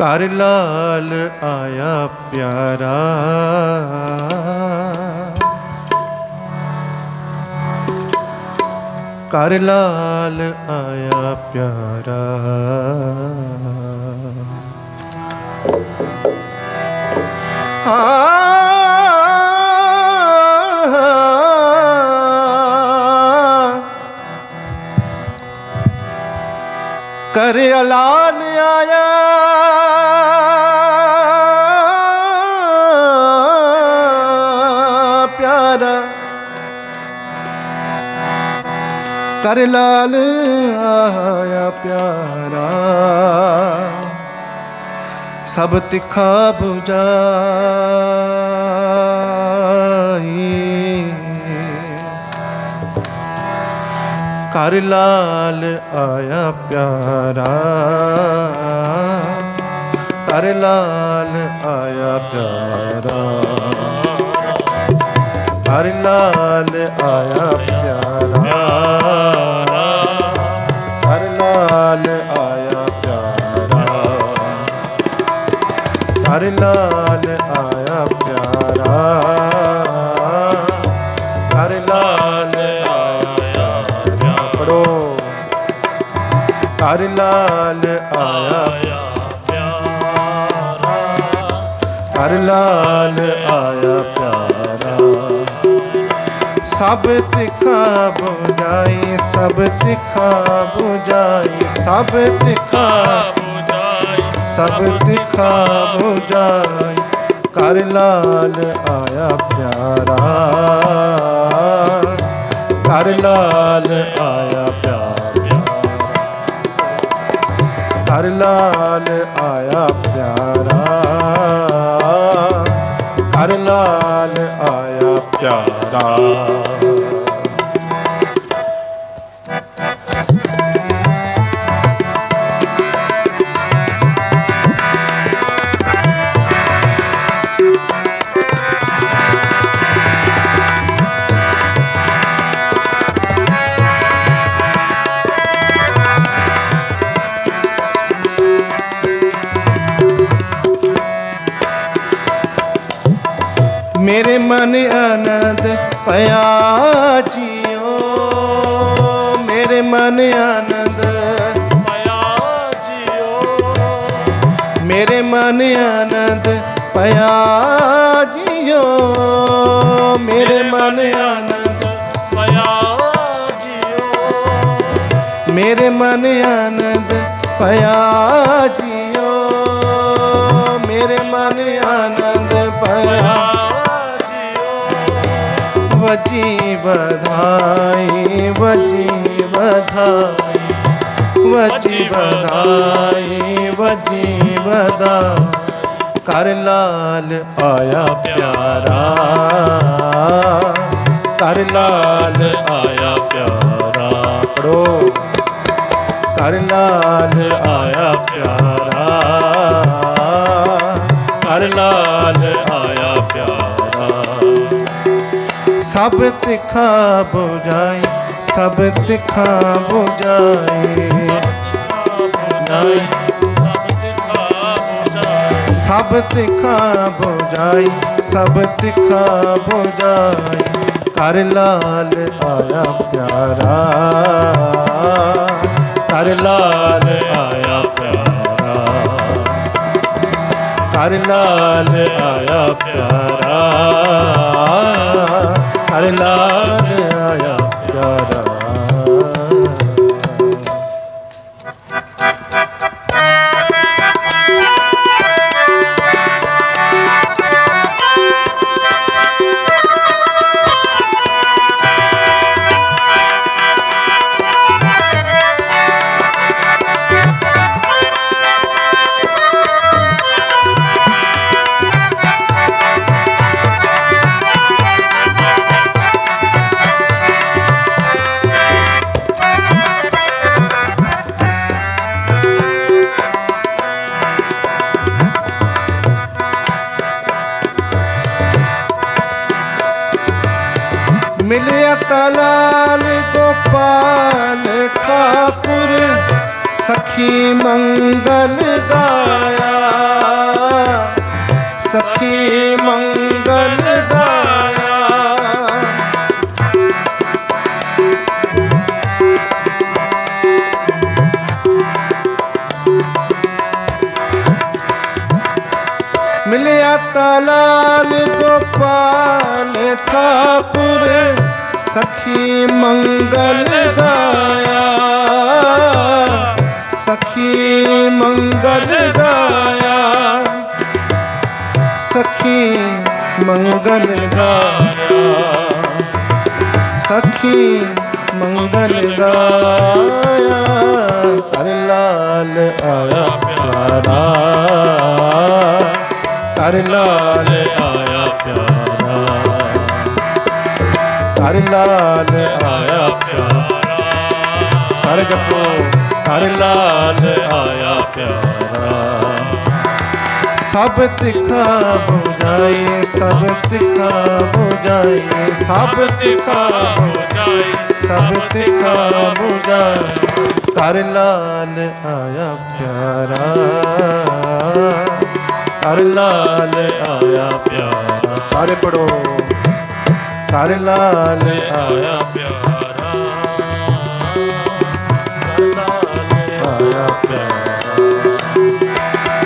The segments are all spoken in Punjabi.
ਘਰ ਲਾਲ ਆਇਆ ਪਿਆਰਾ। ਘਰ ਲਾਲ ਆਇਆ ਪਿਆਰਾ। ਹਾਂ ਕਰ ਲਾਲ ਆਇਆ ਕਰ ਲਾਲ ਆਇਆ ਪਿਆਰਾ। ਸਭ ਤਿੱਖਾ 부ਜਾਈ ਕਰ ਲਾਲ ਆਇਆ ਪਿਆਰਾ। ਕਰ ਲਾਲ ਆਇਆ ਪਿਆਰਾ। ਹਰ ਲਾਲ ਆਇਆ ਪਿਆਰਾ। ਕਰ ਲਾਲ ਆਇਆ ਪਿਆਰਾ। ਹਰ ਲਾਲ ਆਇਆ ਪਿਆਰਾ। ਹਰ ਲਾਲ ਆਇਆ ਪਿਆਰਾ। ਪੜੋ ਕਰ ਲਾਲ ਆਇਆ ਹਰ ਲਾਲ ਆਇਆ ਪਿਆਰਾ। ਸਭ ਤਿਖਾ ਬੁਝਾਈ, ਸਭ ਤਿਖਾ ਬੁਝਾਈ, ਸਭ ਤਿਖਾ ਬੁਝਾਈ ਸਭ ਤਿਖਾ ਬੁਝਾਈ। ਕਰ ਲਾਲ ਆਇਆ ਪਿਆਰਾ ਕਰ ਲਾਲ ਆਇਆ ਪਿਆਰਾ। ਕਰ ਲਾਲ ਆਇਆ ਪਿਆਰਾ ਕਰ ਲਾਲ ਆਇਆ ਪਿਆਰਾ। ਮੇਰੇ ਮਨ ਆਨੰਦ ਪਿਆ ਜੀਓ। ਮੇਰੇ ਮਨ ਆਨੰਦ ਮੇਰੇ ਮਨ ਆਨੰਦ ਪਿਆ ਜੀਓ। ਮੇਰੇ ਮਨ ਆਨੰਦ ਮੇਰੇ ਮਨ ਆਨੰਦ ਪਿਆ ਜੀਓ। ਮੇਰੇ ਮਨ ਆਨੰਦ ਪਿਆ ਵਜੀ ਬਧਾਈ ਵਜੀ ਬਧਾਈ ਵਜੀ ਬਧਾਈ ਵਜੀ ਬਧਾ ਕਰ ਲਾਲ ਆਇਆ ਪਿਆਰਾ ਕਰ ਲਾਲ ਆਇਆ ਪਿਆਰਾ ਪੜੋ ਕਰ ਲਾਲ ਆਇਆ ਪਿਆਰਾ ਕਰ ਲਾਲ ਆਇਆ ਸਭ ਤਿਖਾ ਬੁਝਾਈ, ਸਭ ਤਿਖਾ ਬੁਝਾਈ। ਸਭ ਤਿਖਾ ਬੁਝਾਈ, ਸਭ ਤਿਖਾ ਬੁਝਾਈ। ਕਰ ਲਾਲ ਆਇਆ ਪਿਆਰਾ, ਕਰ ਲਾਲ ਆਇਆ ਪਿਆਰਾ। ਕਰ ਲਾਲ ਆਇਆ ਪਿਆਰਾ। ਹਰ ਲਾਲ ਆਇਆ ਪਿਆਰਾ। ਤਲਾਲ ਗੋਪਾਲ ਠਾਕੁਰ ਸਖੀ ਮੰਗਲ ਗਾਇਆ ਸਖੀ ਮੰਗਲ ਮਿਲਿਆ ਤਲਾਲ ਗੋਪਾਲ ਠਾਕੁਰ ਸਖੀ ਮੰਗਲ ਗਾਇਆ ਸਖੀ ਮੰਗਲ ਗਾਇਆ ਸਖੀ ਮੰਗਲ ਗਾਇਆ ਸਖੀ ਮੰਗਲ ਗਾਇਆ ਕਰ ਲਾਲ ਆਇਆ ਪਿਆਰਾ ਕਰ ਲਾਲ ਆਇਆ ਪਿਆਰਾ ਕਰ ਲਾਲ ਆਇਆ ਪਿਆਰਾ। ਸਾਰੇ ਜਪੋ ਘਰ ਲਾਲ ਆਇਆ ਪਿਆਰਾ। ਸਭ ਤਿਖਾ ਬੁਝਾਏ ਸਭ ਤਿਖਾ ਬੁਝਾਏ ਸਭ ਤਿਖਾ ਜਾਏ, ਸਭ ਤਿਖਾ ਬੁਝਾਏ ਕਰ ਲਾਲ ਆਇਆ ਪਿਆਰਾ। ਕਰ ਲਾਲ ਆਇਆ ਪਿਆਰਾ। ਸਾਰੇ ਪੜੋ। ਕਰ ਲਾਲ ਆਇਆ ਆਇਆ ਪਿਆਰਾ। ਆਇਆ ਪਿਆਰਾ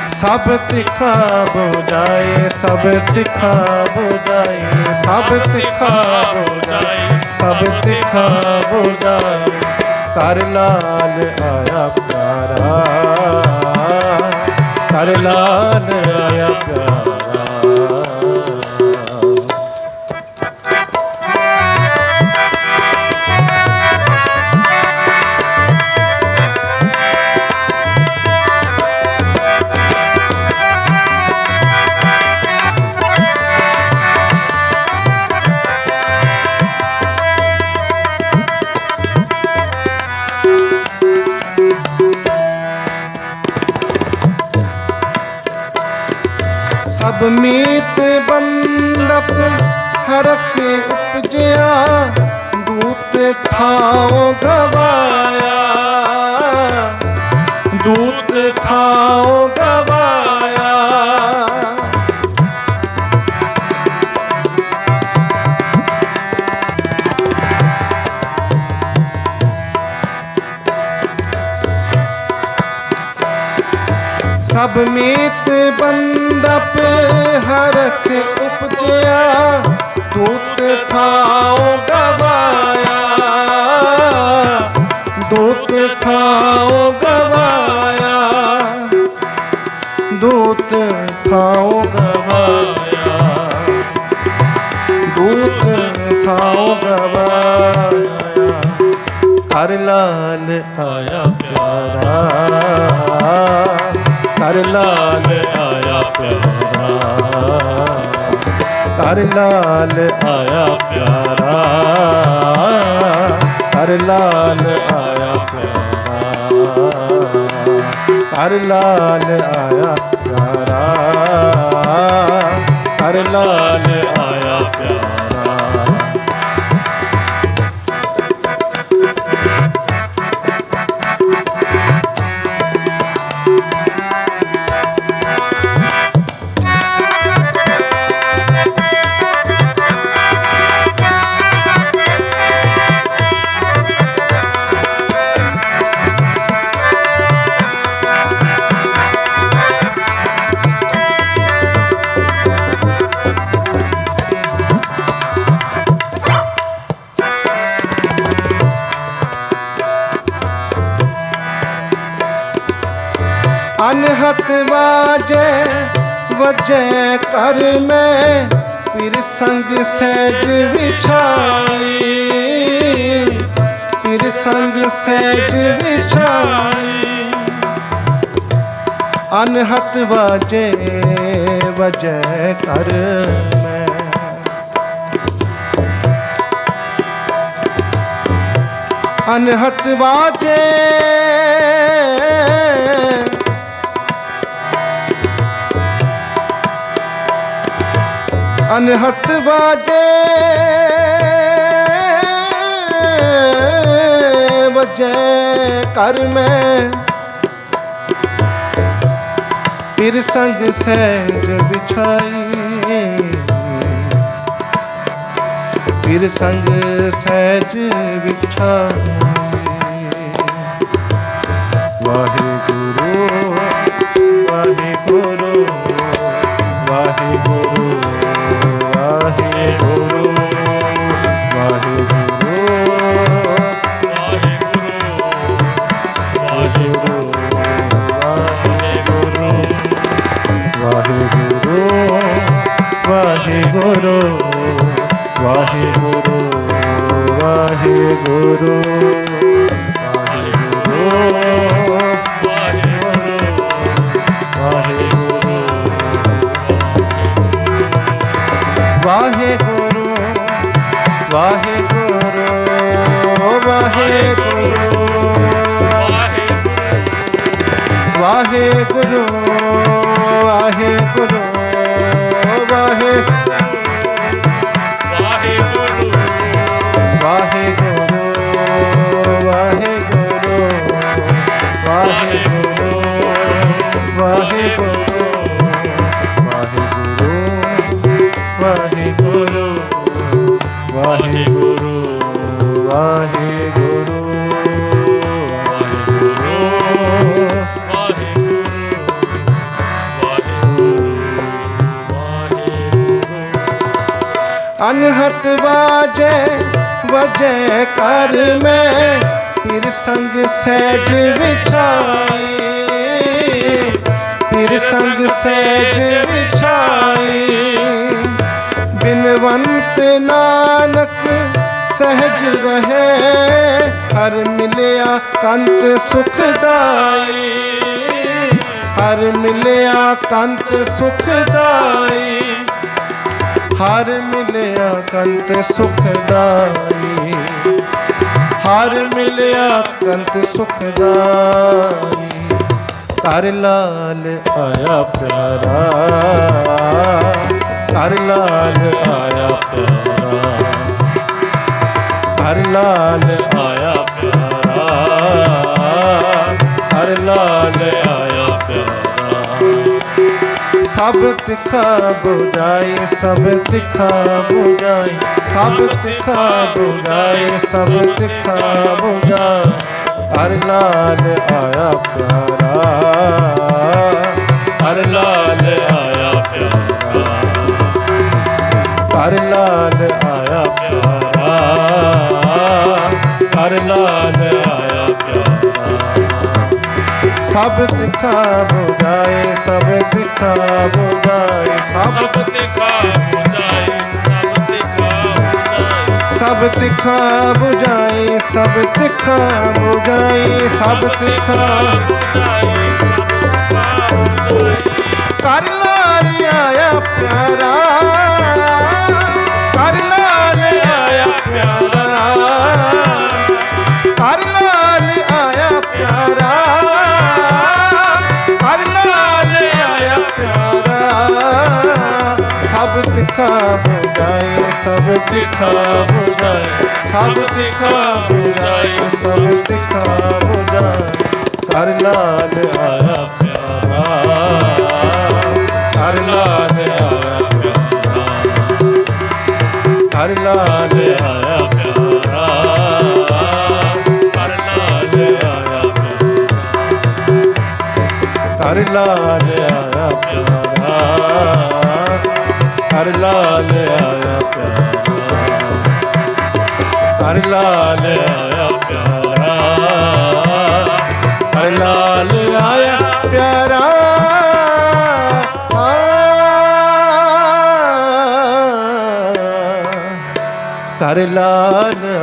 ਸਭ ਤਿਖਾ ਬੁਝਾਏ, ਸਭ ਤਿਖਾ ਬੁਝਾਏ, ਸਭ ਤਿਖਾ ਬੁਝਾਏ, ਸਭ ਤਿਖਾ ਬੁਝਾਏ। ਕਰ ਲਾਲ ਆਇਆ ਪਿਆਰਾ। ਕਰ ਲਾਲ ਆਇਆ ਪਿਆਰਾ। ਮੀਤ ਬੰਦਪ ਹਰਕ ਉਪਜਿਆ ਦੂਤ ਥਾਉ ਗਵਾਇਆ। ਦੂਤ ਥਾਉ ਸਭ ਮੀਤ ਬੰਦਪ ਹਰਖ ਉਪਜਿਆ। ਦੂਤ ਥਾਉ ਗਵਾਇਆ। ਦੂਤ ਥਾਉ ਗਵਾਇਆ। ਦੂਤ ਥਾਉ ਗਵਾਇਆ। ਦੂਤ ਥਾਉ ਗਵਾਇਆ। ਹਰ ਲਾਲ ਆਇਆ ਪਿਆਰਾ। ਕਰ ਲਾਲ ਆਇਆ ਪਿਆਰਾ। ਕਰ ਲਾਲ ਆਇਆ ਪਿਆਰਾ। ਕਰ ਲਾਲ ਆਇਆ ਪਿਆਰਾ। ਕਰ ਲਾਲ ਆਇਆ ਪਿਆਰਾ। ਕਰ ਲਾਲ ਹੱਥ ਵਾਜੇ, ਵਜੇ ਕਰ ਮੈਂ ਪਿਰ ਸੰਗ ਸਹਿਜ ਵਿਛਾਈ। ਪਿਰ ਸੰਗ ਸਹਿਜ ਵਿਛਾਈ। ਅਨਹਤ ਵਾਜੇ, ਵਜੈ ਕਰ ਮੈਂ। ਅਨਹਤ ਵਾਜੇ ਅਨਹਤ ਵਾਜੇ। ਵਜੈ ਕਰ ਮੈਂ। ਫਿਰ ਸੰਗ ਸਹਿਜ ਵਿਛਾਈ। ਫਿਰ ਸੰਗ ਸਹਿਜ ਵਿਛਾਈ। ਵਾਹਿਗੁਰੂ ਵਾਹਿਗੁਰੂ ਅਨਹਤ ਬਾਜੇ ਵਜੇ ਕਰ ਮੈਂ, ਫਿਰ ਸੰਗ ਸਹਿਜ ਵਿਛਾਈ ਫਿਰ ਸੰਗ ਸਹਿਜ ਵਿਛਾਈ ਬਿਨਵੰਤ ਨਾਨਕ ਸਹਿਜ ਰਹੇ, ਹਰ ਮਿਲਿਆ ਕੰਤ ਸੁਖਦਾਈ। ਹਰ ਮਿਲਿਆ ਕੰਤ ਸੁਖਦਾਈ। ਹਰ ਮਿਲਿਆ ਕੰਤ ਸੁਖਦਾਈ। ਹਰ ਮਿਲਿਆ ਕੰਤ ਸੁਖਦਾਈ। ਕਰ ਲਾਲ ਆਇਆ ਪਿਆਰਾ। ਕਰ ਲਾਲ ਆਇਆ ਪਿਆਰਾ। ਕਰ ਲਾਲ ਆਇਆ ਪਿਆਰਾ। ਹਰ ਲਾਲ ਸਭ ਤਿਖਾ ਬੁਝਾਈ ਸਭ ਤਿਖਾ ਬੁਝਾਈ ਸਭ ਤਿਖਾ ਬੁਝਾਈ ਸਭ ਤਿਖਾ ਬੁਝਾਈ ਹਰ ਲਾਲ ਆਇਆ ਪਿਆਰਾ। ਹਰ ਲਾਲ ਆਇਆ ਪਿਆਰਾ। ਹਰ ਲਾਲ ਆਇਆ ਪਿਆਰਾ। ਹਰ ਲਾਲ ਸਭ ਦਿਖਾ ਜਾਏ ਸਭ ਦਿਖਾ ਜਾਏ ਸਭ ਦਿਖਾ ਬੁਝਾਏ ਸਭ ਦਿਖਾ ਜਾਏ ਸਭ ਦਿਖਾ ਬੁਝਾਏ ਸਭ ਦਿਖਾ ਬੁਝਾਏ ਸਭ ਦਿਖਾ ਕਰ ਲਾ ਨਿਆਇਆ ਪਿਆਰਾ। ਸਭ ਤਿਖਾ ਬੁਝਾਈ ਸਭ ਤਿਖਾ ਬੁਝਾਈ ਸਭ ਤਿਖਾ ਬੁਝਾਈ ਕਰ ਲਾਲ ਆਇਆ ਪਿਆਰਾ। ਕਰ ਲਾਲ ਆਇਆ ਕਰ ਲਾਲ ਆਇਆ ਪਿਆਰਾ। ਕਰ ਲਾਲ ਆਇਆ ਕਰ ਲਾਲ ਆਇਆ ਪਿਆਰਾ। ਕਰ ਲਾਲ ਆਇਆ ਪਿਆਰਾ। ਕਰ ਲਾਲ ਆਇਆ ਪਿਆਰਾ। ਕਰ ਲਾਲ ਆਇਆ ਪਿਆਰਾ। ਕਰ ਲਾਲ